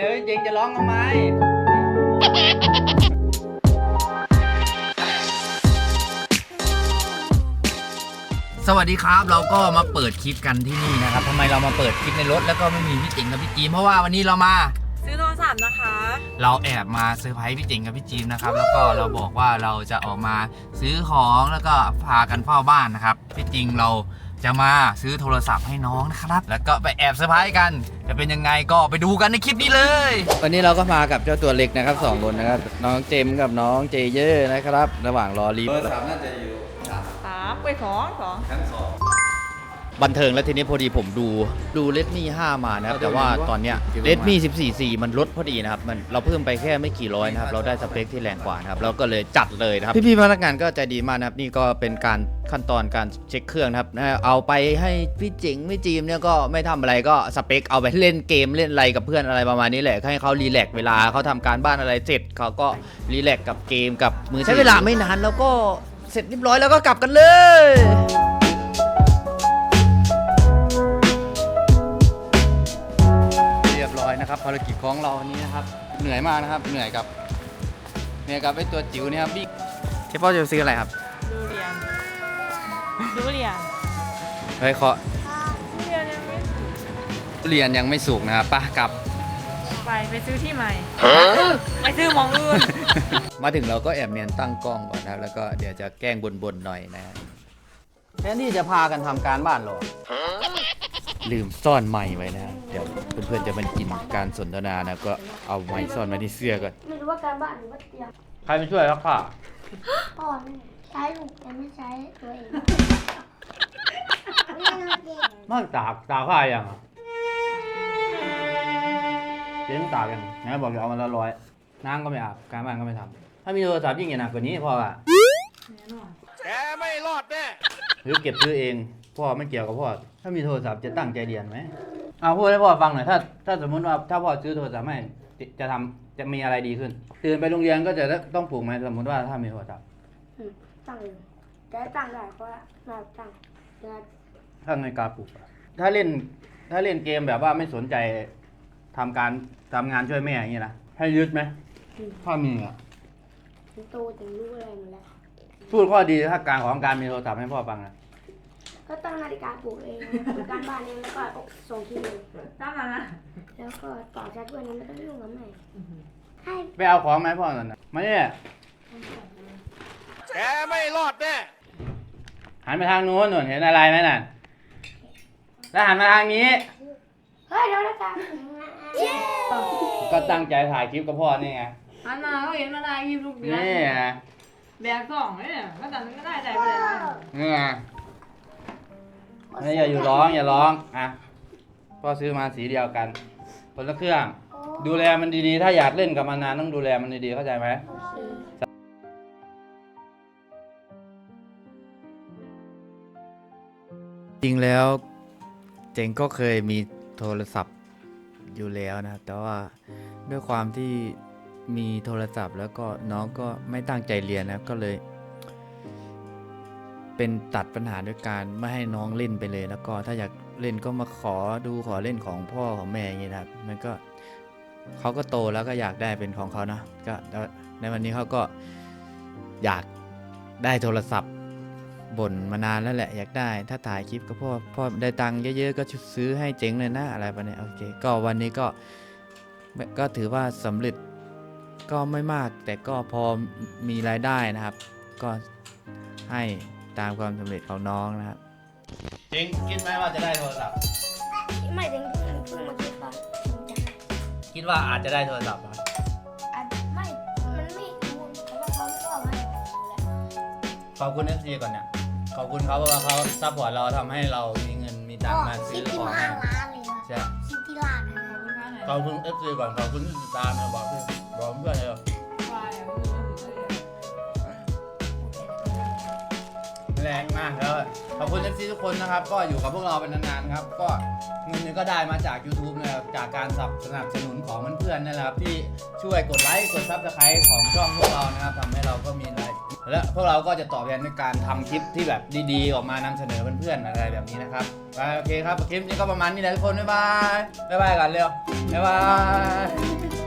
เอ้ยเจงจะร้องทำไม สวัสดีครับเราก็มาเปิดคลิปกันที่นี่นะครับทำไมเรามาเปิดคลิปในรถแล้วก็ไม่มีพี่จิงกับพี่จีมเพราะว่าวันนี้เรามา ซื้อโทรศัพท์นะคะ เราแอบมาเซอร์ไพรส์พี่จิงกับพี่จีมนะครับ แล้วก็เราบอกว่าเราจะออกมาซื้อของแล้วก็พากันเฝ้าบ้านนะครับพี่จิงเรา จะมาซื้อโทรศัพท์ให้น้องนะครับ แล้วก็ไปแอบเซอร์ไพรส์กัน จะเป็นยังไงก็ไปดูกันในคลิปนี้เลย วันนี้เราก็มากับเจ้าตัวเล็กนะครับสองคนนะครับ น้องเจมกับน้องเจเยอร์นะครับ ระหว่างรอรีบเบอร์สามน่าจะอยู่สามสามไปสองสองชั้นสอง บันเทิงแล้วทีนี้พอดีผมดูดูเลดมี่5มานะครับ แต่ว่าตอนเนี้ยเลดมี่14 4 มันลดพอดีนะครับ มันเราเพิ่มไปแค่ไม่กี่ร้อยนะครับ เราได้สเปคที่แรงกว่านะครับ เราก็เลยจัดเลยนะครับ พี่ๆพนักงานก็ใจดีมากนะครับ นี่ก็เป็นการขั้นตอนการเช็คเครื่องนะครับนะเอาไปให้พี่เจ๋งพี่จีมเนี่ยก็ไม่ทำอะไรก็สเปคเอาไปเล่นเกมเล่นอะไรกับเพื่อนอะไรประมาณนี้แหละ ให้เขารีแลกซ์เวลาเขาทำการบ้านอะไรเสร็จเขาก็รีแลกซ์กับเกมกับมือใช้เวลาไม่นานแล้วก็เสร็จเรียบร้อยแล้วก็กลับกันเลย นะครับภารกิจของเราวันนี้นะครับ เหนื่อยมากนะครับ เหนื่อยกับเหนื่อยกับไอ้ตัวจิ๋วเนี่ยครับบิ๊กเทปพ่อจะซื้ออะไรครับดูเรียนดูเรียนเฮ้ยเคาะดูเรียนยังไม่เรียนยังไม่สุกนะครับไป่ะกลับ ไปไปซื้อที่ใหม่ไปซื้อหมองอื่นมาถึงเราก็แอบเนียนตั้งกล้องก่อนนะครับ แล้วก็เดี๋ยวจะแกล้งบนๆหน่อยนะแทนที่จะพากันทำการบ้านหรอ ลืมซ่อนไม้ไว้นะเดี๋ยวเพื่อนๆจะมันกินการสนทนานะก็เอาไม้ซ่อนไว้ในเสื้อก่อนไม่รู้ว่าการบ้านหรือว่าเตรียมใครมาช่วยครับพ่อพ่อนี่ใช้ลูกแต่ไม่ใช้ตัวเองมากตากตากผ้ายังอะเจ๊งตากยังงั้นบอกจะเอามาละร้อยน้ำก็ไม่อาบการบ้านก็ไม่ทำถ้ามีโทรศัพท์ยิ่งอย่างหนักกว่านี้พ่ออะแกไม่รอดแน่หรือเก็บซื้อเอง พ่อไม่เกี่ยวกับพ่อ ถ้ามีโทรศัพท์จะตั้งใจเรียนไหมเอาพูดให้พ่อฟังหน่อยถ้าถ้าสมมติว่าถ้าพ่อซื้อโทรศัพท์ให้จะจะทำจะมีอะไรดีขึ้นตื่นไปโรงเรียนก็จะต้องปลูกไหมสมมติว่าถ้ามีโทรศัพท์อืมตั้งเองแต่ตั้งได้เพราะว่าเราตั้งเวลาถ้าไม่กล้าปลูกอะถ้าเล่นถ้าเล่นเกมแบบว่าไม่สนใจทำการทำงานช่วยแม่อย่างนี้นะให้ยึดไหมถ้ามีอะถึงโตถึงรู้อะไรหมดแล้วพูดข้อดีถ้าการของการมีโทรศัพท์ให้พ่อฟังนะ ก็ตั้งนาฬิกาปลุกเองทำการบ้านเองแล้วก็ส่งที่เองตั้งมานะแล้วก็ต่อแชทด้วยนี้ไม่ต้องยุ่งกับแม่ให้ไปเอาของไหมาให้พ่อหน่อยนะมาเนี่ยแกไม่รอดแน่หันไปทางนู้นหนุนเห็นอะไรไหมน่ะแล้วหันมาทางนี้ เฮ้ยเดี๋ยวนะจ๊ะเย้ก็ตั้งใจถ่ายคลิปกับพ่อนี่ไงอันนาก็เห็นมาได้ยิบลูกเบียนี่ไงแบกสองเนี่ยก็แต่นั้นก็ได้ใจไปเลยนี่ไง นี่อย่าอยู่ร้องอย่าร้องอะพ่อซื้อมาสีเดียวกันคนละเครื่อง ดูแลมันดีๆ ถ้าอยากเล่นกับมันนานต้องดูแลมันดีๆเข้าใจไหมจริงแล้วเจงก็เคยมีโทรศัพท์อยู่แล้วนะ แต่ว่าด้วยความที่มีโทรศัพท์แล้วก็น้องก็ไม่ตั้งใจเรียนนะก็เลย เป็นตัดปัญหาด้วยการไม่ให้น้องเล่นไปเลย แล้วก็ถ้าอยากเล่นก็มาขอดูขอเล่นของพ่อของแม่อย่างนี้นะครับ มันก็เขาก็โตแล้วก็อยากได้เป็นของเขานะก็ในวันนี้เขาก็อยากได้โทรศัพท์บ่นมานานแล้วแหละอยากได้ ถ้าถ่ายคลิปก็พ่อพ่อได้ตังค์เยอะๆก็ซื้อให้เจ๋งเลยนะอะไรประมาณนี้โอเค ก็วันนี้ก็ก็ถือว่าสำเร็จก็ไม่มาก แต่ก็พอมีรายได้นะครับ ก็ให้ ตามความสำเร็จของน้องนะครับเจ๋งคิดไหมว่าจะได้โทรศัพท์ ไม่ถึงเพิ่งเพิ่งมาคิดว่าจะคิดว่าอาจจะได้โทรศัพท์ไหมอาจไม่ มันไม่รู้เพราะว่าเขาไม่ว่าให้เราแหละขอบคุณ FC ก่อนเนี่ย ขอบคุณเขาเพราะว่าเขาซัพพอร์ตเราทำให้เรามีเงินมีตังค์มาซื้อของห้าล้านเลยนะใช่ซิตี้ลาดเลยนะ ขอบคุณ FC ก่อนขอบคุณที่ติดตามนะบอกเพื่อนบอกเพื่อนเลย แรงมากแล้วขอบคุณ FC ทุกคนนะครับ ก็อยู่กับพวกเราเป็นนานๆครับ ก็เงินนี้ก็ได้มาจาก YouTube นะครับจากการสนับสนุนของเพื่อนๆนะครับ ที่ช่วยกดไลค์กดซับสไครต์ของช่องพวกเรานะครับทำให้เราก็มีรายแล้วพวกเราก็จะตอบแทนในการทำคลิปที่แบบดีๆ ออกมานำเสนอเพื่อนๆอะไรแบบนี้นะครับไปโอเคครับคลิปนี้ก็ประมาณนี้แหละทุกคนบ๊ายบายบ๊ายบายกันเร็วบ๊ายบาย